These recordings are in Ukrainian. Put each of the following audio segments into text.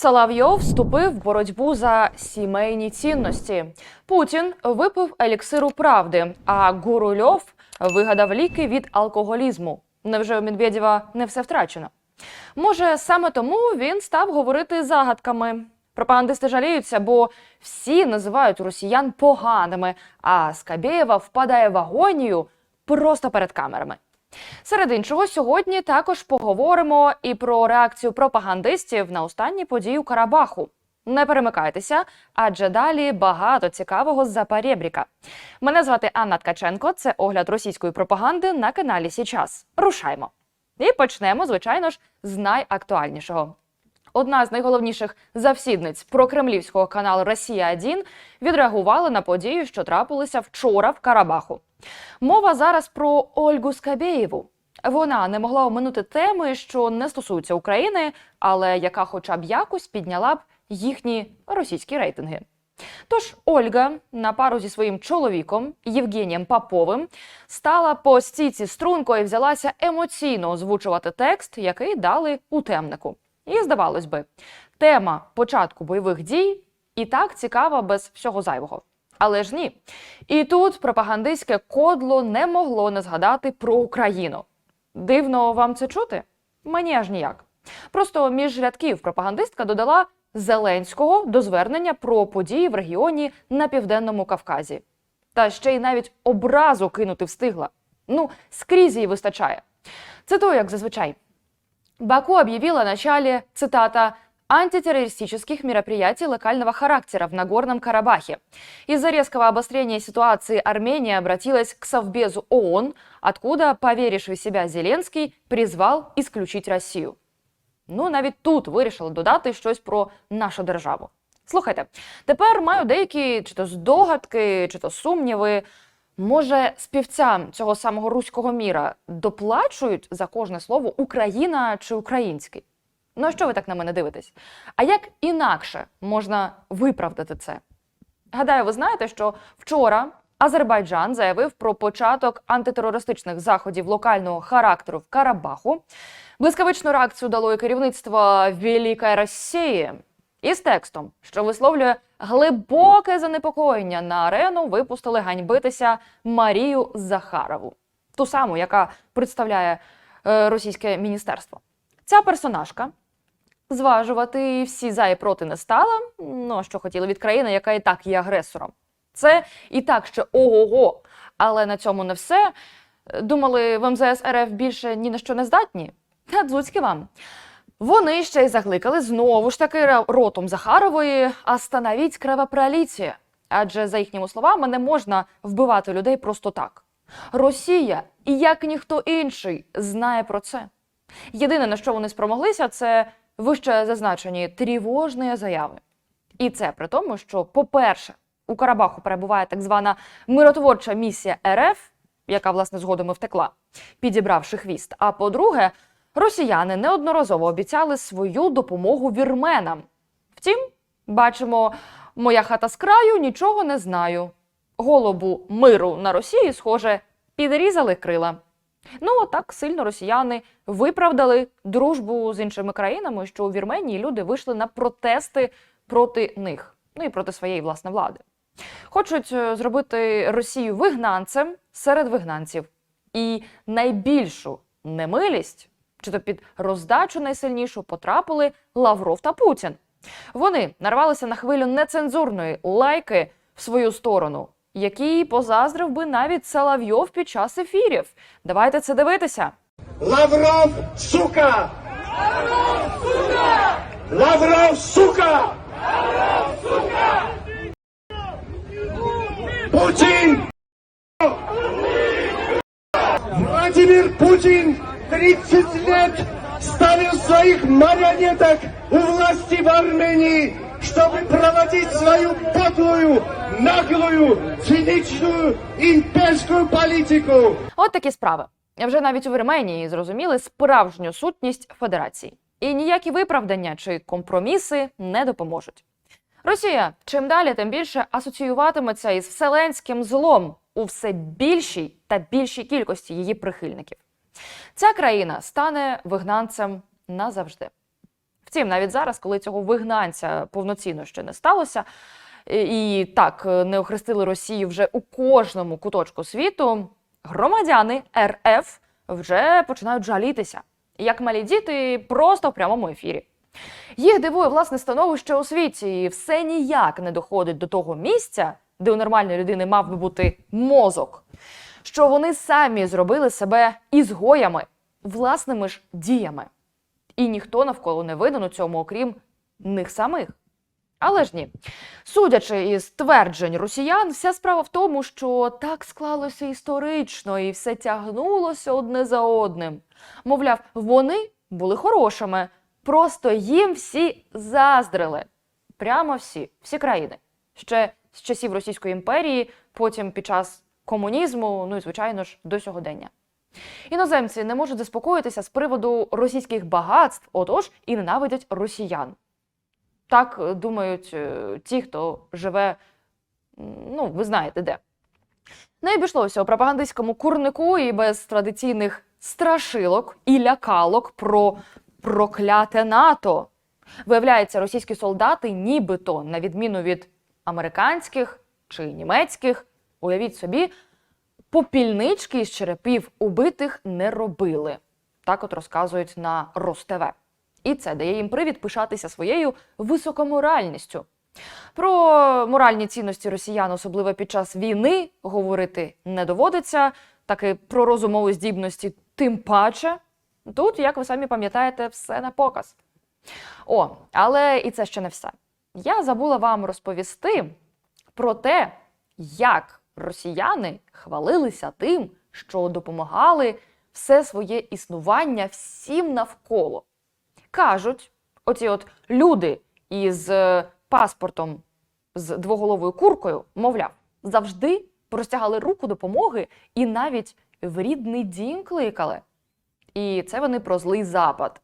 Соловйов вступив в боротьбу за сімейні цінності. Путін випив еліксиру правди, а Гурульов вигадав ліки від алкоголізму. Невже у Медведєва не все втрачено? Може, саме тому він став говорити загадками. Пропагандисти жаліються, бо всі називають росіян поганими, а Скабєєва впадає в агонію просто перед камерами. Серед іншого, сьогодні також поговоримо і про реакцію пропагандистів на останні події у Карабаху. Не перемикайтеся, адже далі багато цікавого з-за перебріка. Мене звати Анна Ткаченко. Це огляд російської пропаганди на каналі Січас. Рушаймо. І почнемо, звичайно ж, з найактуальнішого. Одна з найголовніших завсідниць прокремлівського каналу Росія 1 відреагувала на подію, що трапилися вчора в Карабаху. Мова зараз про Ольгу Скабєєву. Вона не могла оминути теми, що не стосуються України, але яка, хоча б якось, підняла б їхні російські рейтинги. Тож Ольга на пару зі своїм чоловіком Євгенієм Поповим стала по стійці струнко і взялася емоційно озвучувати текст, який дали у темнику. І здавалось би, тема початку бойових дій і так цікава без всього зайвого. Але ж ні. І тут пропагандистське кодло не могло не згадати про Україну. Дивно вам це чути? Мені аж ніяк. Просто між рядків пропагандистка додала Зеленського до звернення про події в регіоні на південному Кавказі. Та ще й навіть образу кинути встигла. Ну, скрізь їй вистачає. Цитую, як зазвичай. Баку объявила о начале, цитата, антитеррористических мероприятий локального характера в Нагорном Карабахе. Из-за резкого обострения ситуации Армения обратилась к Совбезу ООН, откуда поверивший в себя Зеленский призвал исключить Росію. Ну, навіть тут вирішили додати щось про нашу державу. Слухайте, тепер маю деякі чи то здогадки, чи то сумніви. Може, співцям цього самого руського міра доплачують за кожне слово Україна чи український? Ну а що ви так на мене дивитесь? А як інакше можна виправдати це? Гадаю, ви знаєте, що вчора Азербайджан заявив про початок антитерористичних заходів локального характеру в Карабаху. Блискавичну реакцію дало і керівництво Великої Росії із текстом, що висловлює глибоке занепокоєння на арену, випустили ганьбитися Марію Захарову, ту саму, яка представляє е, російське міністерство. Ця персонажка зважувати всі за і проти не стала. Ну що хотіли від країни, яка і так є агресором. Це і так ще ого-го. Але на цьому не все. Думали, в МЗС РФ більше ні на що не здатні? Та дзуцьки вам. Вони ще й закликали знову ж таки ротом Захарової остановіть кровопроліття. Адже, за їхніми словами, не можна вбивати людей просто так. Росія, і як ніхто інший, знає про це. Єдине, на що вони спромоглися, це вище зазначені тривожні заяви. І це при тому, що, по-перше, у Карабаху перебуває так звана миротворча місія РФ, яка власне згодом і втекла, підібравши хвіст. А по-друге, росіяни неодноразово обіцяли свою допомогу вірменам. Втім, бачимо, моя хата з краю нічого не знаю. Голубу миру на Росії, схоже, підрізали крила. Ну, отак сильно росіяни виправдали дружбу з іншими країнами, що у Вірменії люди вийшли на протести проти них, ну і проти своєї власне влади. Хочуть е, зробити Росію вигнанцем серед вигнанців. І найбільшу немилість, чи то під роздачу найсильнішу потрапили Лавров та Путін. Вони нарвалися на хвилю нецензурної лайки в свою сторону, який позаздрив би навіть Соловйов під час ефірів. Давайте це дивитися. Лавров, сука! Лавров, сука! Лавров, сука! Путин! Владимир Путин 30 лет ставил своих марионеток у власти в Армении, чтобы проводить свою подлую, наглую, циничную имперскую политику. От такі справи. Вже навіть у Вірменії зрозуміли справжню сутність федерації. І ніякі виправдання чи компроміси не допоможуть. Росія чим далі, тим більше асоціюватиметься із вселенським злом у все більшій та більшій кількості її прихильників. Ця країна стане вигнанцем назавжди. Втім, навіть зараз, коли цього вигнанця повноцінно ще не сталося, і так е, не охрестили Росію вже у кожному куточку світу, громадяни РФ вже починають жалітися, як малі діти, просто в прямому ефірі. Їх дивує власне становище у світі, і все ніяк не доходить до того місця, де у нормальної людини мав би бути мозок, що вони самі зробили себе ізгоями, власними ж діями. І ніхто навколо не винен у цьому, окрім них самих. Але ж ні. Судячи із тверджень росіян, вся справа в тому, що так склалося історично і все тягнулося одне за одним. Мовляв, вони були хорошими, просто їм всі заздрили. Прямо всі, всі країни. Ще з часів Російської імперії, потім під час комунізму, ну і звичайно ж до сьогодення. Іноземці не можуть заспокоїтися з приводу російських багатств, отож і ненавидять росіян. Так е, думають е, ті, хто живе, ну, ви знаєте де. Не обійшлося у пропагандистському курнику і без традиційних страшилок і лякалок про прокляте НАТО. Виявляється, російські солдати, нібито, на відміну від американських чи німецьких, уявіть собі, попільнички з черепів убитих не робили. Так от розказують на РосТВ. І це дає їм привід пишатися своєю високоморальністю. Про моральні цінності росіян, особливо під час війни, говорити не доводиться, так і про розумові здібності тим паче. Тут, як ви самі пам'ятаєте, все на показ. О, але і це ще не все. Я забула вам розповісти про те, як росіяни хвалилися тим, що допомагали все своє існування всім навколо. Кажуть, оці от люди із е, паспортом з двоголовою куркою, мовляв, завжди простягали руку допомоги і навіть в рідний дім кликали. І це вони про злий запад.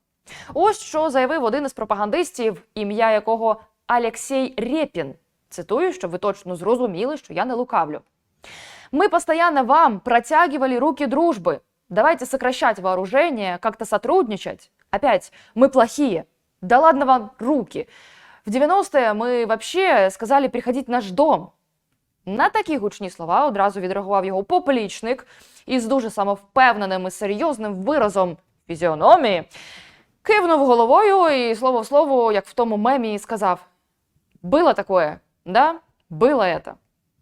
Ось що заявив один із пропагандистів, ім'я якого Алексей Рєпін. Цитую, щоб ви точно зрозуміли, що я не лукавлю. Мы постоянно вам протягивали руки дружбы. Давайте сокращать вооружение, как-то сотрудничать. Опять, мы плохие. Да ладно вам руки. В 90-е мы вообще сказали приходить в наш дом. На такі гучні слова одразу відреагував його поплічник із дуже самовпевненим і серйозним виразом фізіономії. Кивнув головою і слово в слово, як в тому мемі, сказав: Было такое, да? Было это.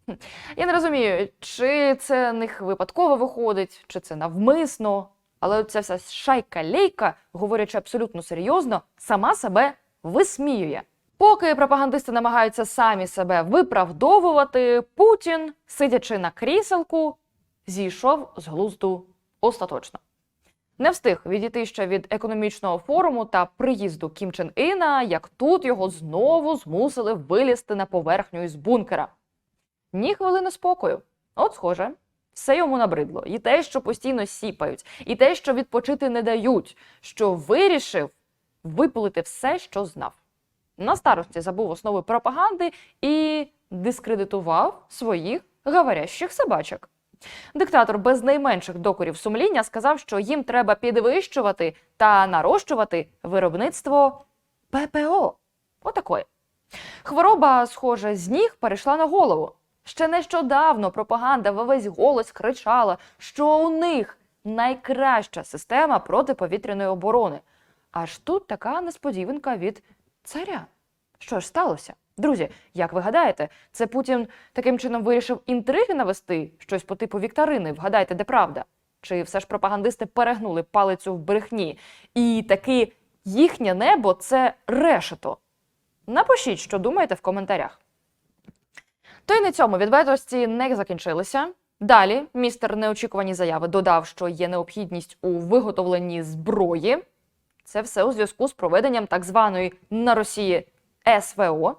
Я не розумію, чи це них випадково виходить, чи це навмисно. Але ця вся шайка лейка, говорячи абсолютно серйозно, сама себе висміює. Поки пропагандисти намагаються самі себе виправдовувати, Путін, сидячи на кріселку, зійшов з глузду остаточно. Не встиг відійти ще від економічного форуму та приїзду Кім Чен Іна, як тут його знову змусили вилізти на поверхню із бункера. Ні хвилини спокою. От, схоже, все йому набридло. І те, що постійно сіпають, і те, що відпочити не дають, що вирішив випалити все, що знав. На старості забув основи пропаганди і дискредитував своїх говорящих собачок. Диктатор без найменших докорів сумління сказав, що їм треба підвищувати та нарощувати виробництво ППО. Отакої. Хвороба, схоже, з ніг перейшла на голову. Ще нещодавно пропаганда во весь голос кричала, що у них найкраща система протиповітряної оборони. Аж тут така несподіванка від царя. Що ж сталося? Друзі, як ви гадаєте, це Путін таким чином вирішив інтриги навести щось по типу вікторини? Вгадайте, де правда? Чи все ж пропагандисти перегнули палицю в брехні? І таки їхнє небо це решето? Напишіть, що думаєте в коментарях. То й на цьому відвертості не закінчилися. Далі містер неочікувані заяви додав, що є необхідність у виготовленні зброї. Це все у зв'язку з проведенням так званої на Росії СВО.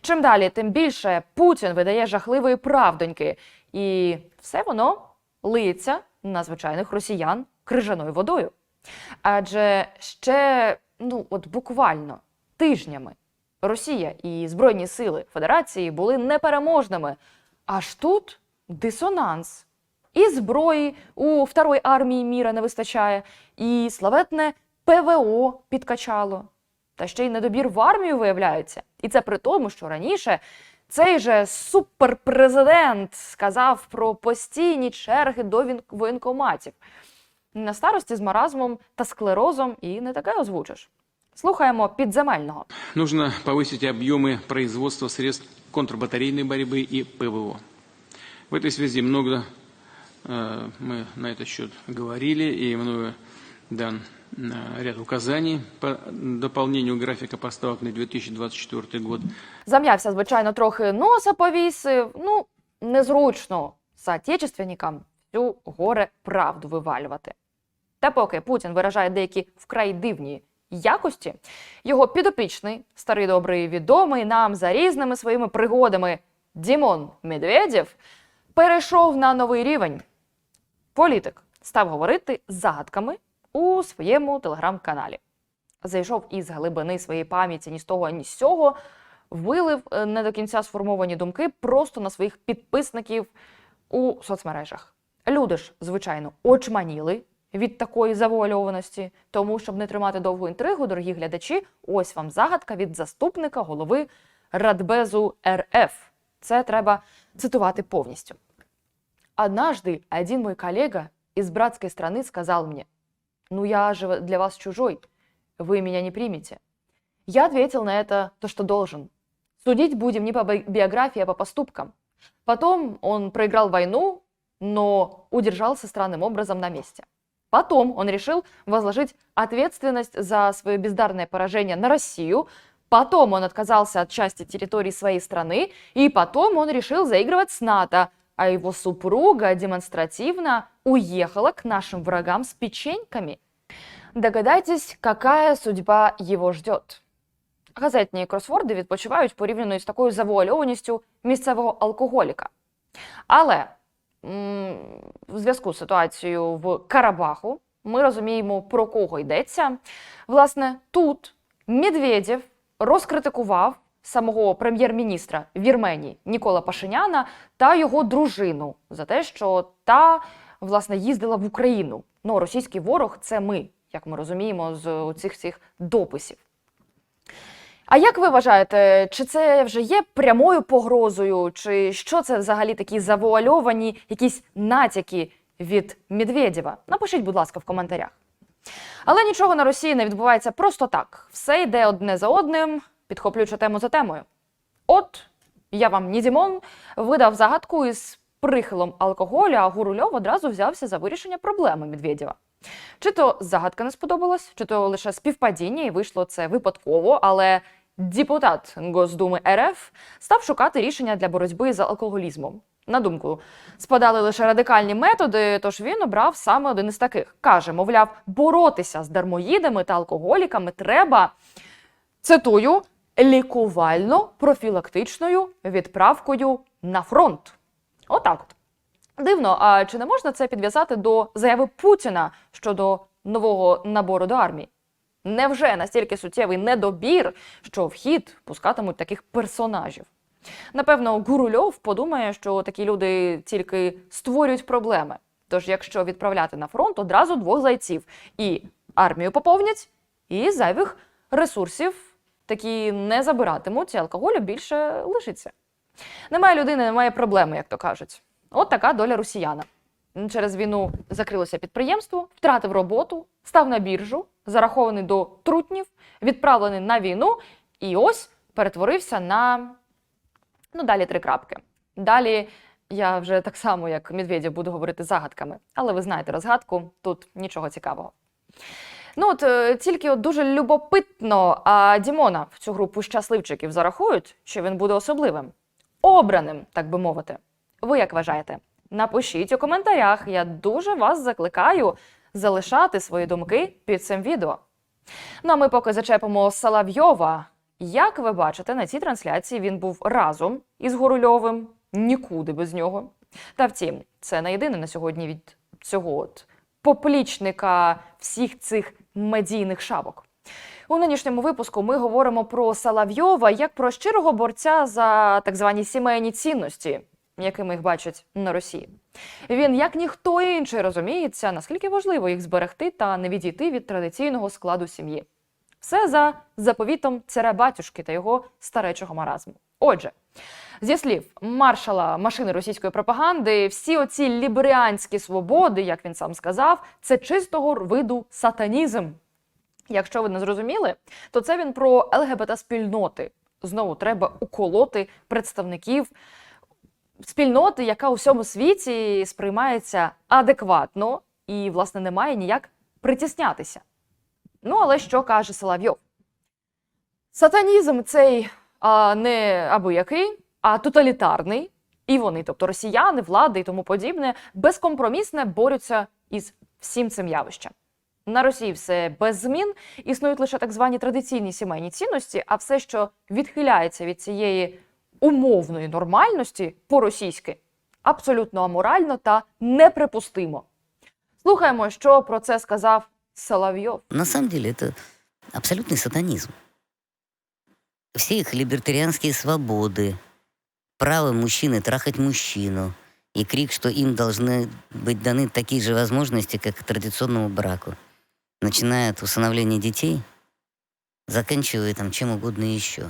Чим далі, тим більше Путін видає жахливої правдоньки, і все воно лиється на звичайних росіян крижаною водою. Адже ще, ну от буквально тижнями Росія і Збройні сили Федерації були непереможними. Аж тут дисонанс. І зброї у второї армії міра не вистачає, і славетне ПВО підкачало. Та ще й недобір в армію виявляється. І це при тому, що раніше цей же суперпрезидент сказав про постійні черги до воєнкоматів. На старості з маразмом та склерозом і не таке озвучиш. Слухаємо підземельного. Нужно повысить объемы производства средств контрбатарейной борьбы и ПВО. В этой связи много э, мы на этот счет говорили, и мною дан э, ряд указаний по дополнению графика поставок на 2024 год. Зам'явся, звичайно, трохи носа повісив. Ну, незручно соотечественникам всю горе правду вивалювати. Та поки Путін виражає деякі вкрай дивні якості, його підопічний, старий добрий відомий нам за різними своїми пригодами Дімон Медведєв перейшов на новий рівень. Політик став говорити загадками у своєму телеграм-каналі. Зайшов із глибини своєї пам'яті ні з того, ні з цього, вилив е, не до кінця сформовані думки просто на своїх підписників у соцмережах. Люди ж, звичайно, очманіли від такої завуальованості. Тому, щоб не тримати довгу інтригу, дорогі глядачі, ось вам загадка від заступника голови Радбезу РФ. Це треба цитувати повністю. Однажды один мой коллега из братской страны сказал мне, «Ну я же для вас чужой, вы меня не примете». Я ответил на это то, что должен. Судить будем не по би- биографии, а по поступкам. Потом он проиграл войну, но удержался странным образом на месте. Потом он решил возложить ответственность за свое бездарное поражение на Россию. Потом он отказался от части территории своей страны. И потом он решил заигрывать с НАТО. А его супруга демонстративно уехала к нашим врагам с печеньками. Догадайтесь, какая судьба его ждет. Газетні кросворди відпочивають порівняно із такою завуальованістю місцевого алкоголіка. Але м, в зв'язку з ситуацією в Карабаху ми розуміємо, про кого йдеться. Власне, тут Медведєв розкритикував самого прем'єр-міністра Вірменії Нікола Пашиняна та його дружину за те, що та власне їздила в Україну. Ну, російський ворог це ми, як ми розуміємо, з цих цих дописів. А як ви вважаєте, чи це вже є прямою погрозою, чи що це взагалі такі завуальовані якісь натяки від Медведєва? Напишіть, будь ласка, в коментарях. Але нічого на Росії не відбувається просто так. Все йде одне за одним, підхоплюючи тему за темою. От я вам Нідімон видав загадку із прихилом алкоголю, а Гурульов одразу взявся за вирішення проблеми Медведєва. Чи то загадка не сподобалась, чи то лише співпадіння, і вийшло це випадково, але депутат Госдуми РФ став шукати рішення для боротьби з алкоголізмом. На думку, спадали лише радикальні методи, тож він обрав саме один із таких. Каже, мовляв, боротися з дармоїдами та алкоголіками треба, цитую, лікувально-профілактичною відправкою на фронт. Отак от. Дивно, а чи не можна це підв'язати до заяви Путіна щодо нового набору до армії? Невже настільки суттєвий недобір, що в хід пускатимуть таких персонажів? Напевно, Гурульов подумає, що такі люди тільки створюють проблеми. Тож, якщо відправляти на фронт одразу двох зайців і армію поповнять, і зайвих ресурсів такі не забиратимуть, і алкоголю більше лишиться. Немає людини, немає проблеми, як то кажуть. От така доля росіяна. Через війну закрилося підприємство, втратив роботу, став на біржу, зарахований до трутнів, відправлений на війну, і ось перетворився на ну далі три крапки. Далі я вже так само, як Медведєв, буду говорити загадками, але ви знаєте розгадку, тут нічого цікавого. Ну от е, тільки от дуже любопитно, а Дімона в цю групу щасливчиків зарахують, чи він буде особливим, обраним, так би мовити. Ви як вважаєте? Напишіть у коментарях. Я дуже вас закликаю залишати свої думки під цим відео. Ну а ми поки зачепимо Соловйова. Як ви бачите, на цій трансляції він був разом із Горульовим, нікуди без нього. Та втім, це не єдине на сьогодні від цього от поплічника всіх цих медійних шапок. У нинішньому випуску ми говоримо про Соловйова як про щирого борця за так звані сімейні цінності, якими їх бачать на Росії. Він, як ніхто інший, розуміється, наскільки важливо їх зберегти та не відійти від традиційного складу сім'ї. Все за заповітом царя батюшки та його старечого маразму. Отже, зі слів маршала машини російської пропаганди, всі оці ліберіанські свободи, як він сам сказав, це чистого виду сатанізм. Якщо ви не зрозуміли, то це він про ЛГБТ-спільноти. Знову треба уколоти представників спільноти, яка у всьому світі сприймається адекватно і, власне, не має ніяк притіснятися. Ну, але що каже Соловйов? Сатанізм цей а, не аби який, а тоталітарний. І вони, тобто росіяни, влади і тому подібне, безкомпромісне борються із всім цим явищем. На Росії все без змін, існують лише так звані традиційні сімейні цінності, а все, що відхиляється від цієї умовної нормальності по-російськи, абсолютно аморально та неприпустимо. Слухаємо, що про це сказав Соловйов. На самом деле это абсолютный сатанизм. Все их либертарианские свободы, право мужчины трахать мужчину и крик, что им должны быть даны такие же возможности, как к традиционному браку, начиная от усыновления детей, заканчивая там чем угодно еще.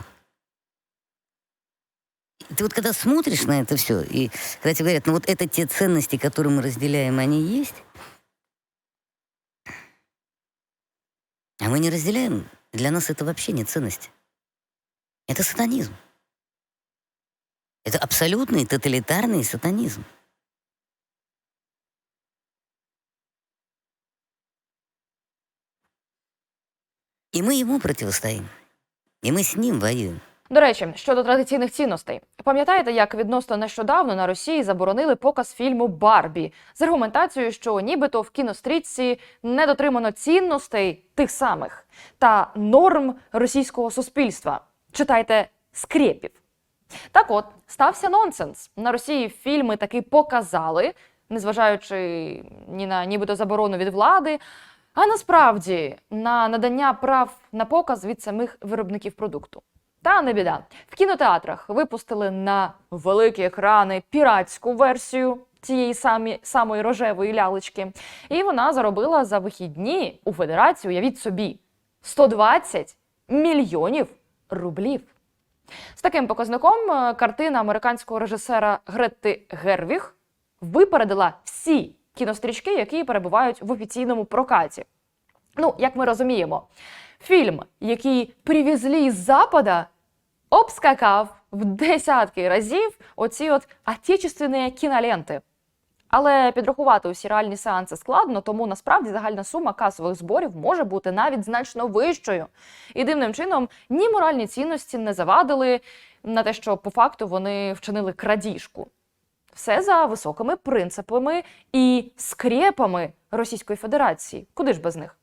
Ты вот когда смотришь на это все, и когда тебе говорят, ну вот это те ценности, которые мы разделяем, они есть, А мы не разделяем. Для нас это вообще не ценность. Это сатанизм. Это абсолютный тоталитарный сатанизм. И мы ему противостоим. И мы с ним воюем. До речі, щодо традиційних цінностей, пам'ятаєте, як відносно нещодавно на Росії заборонили показ фільму Барбі з аргументацією, що нібито в кінострічці не дотримано цінностей тих самих та норм російського суспільства. Читайте скрепів. Так от, стався нонсенс. На Росії фільми таки показали, незважаючи ні на нібито заборону від влади, а насправді на надання прав на показ від самих виробників продукту. Та не біда. В кінотеатрах випустили на великі екрани піратську версію цієї самі, самої рожевої лялечки. І вона заробила за вихідні у федерацію, уявіть собі, 120 мільйонів рублів. З таким показником е, картина американського режисера Гретти Гервіг випередила всі кінострічки, які перебувають в офіційному прокаті. Ну, як ми розуміємо, фільм, який привезли з Запада, обскакав в десятки разів оці от отечественні кіноленти. Але підрахувати усі реальні сеанси складно, тому насправді загальна сума касових зборів може бути навіть значно вищою. І дивним чином ні моральні цінності не завадили на те, що по факту вони вчинили крадіжку. Все за високими принципами і скрепами Російської Федерації. Куди ж без них?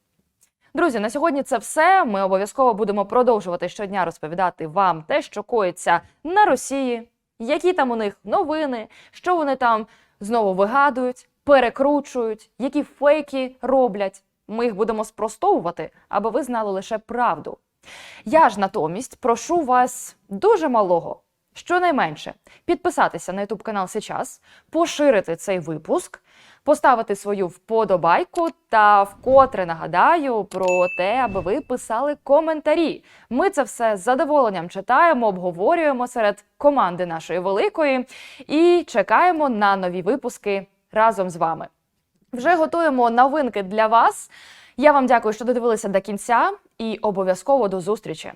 Друзі, на сьогодні це все. Ми обов'язково будемо продовжувати щодня розповідати вам те, що коїться на Росії, які там у них новини, що вони там знову вигадують, перекручують, які фейки роблять. Ми їх будемо спростовувати, аби ви знали лише правду. Я ж натомість прошу вас дуже малого, щонайменше, підписатися на YouTube канал Сейчас, поширити цей випуск, поставити свою вподобайку та вкотре нагадаю про те, аби ви писали коментарі. Ми це все з задоволенням читаємо, обговорюємо серед команди нашої великої і чекаємо на нові випуски разом з вами. Вже готуємо новинки для вас. Я вам дякую, що додивилися до кінця, і обов'язково до зустрічі.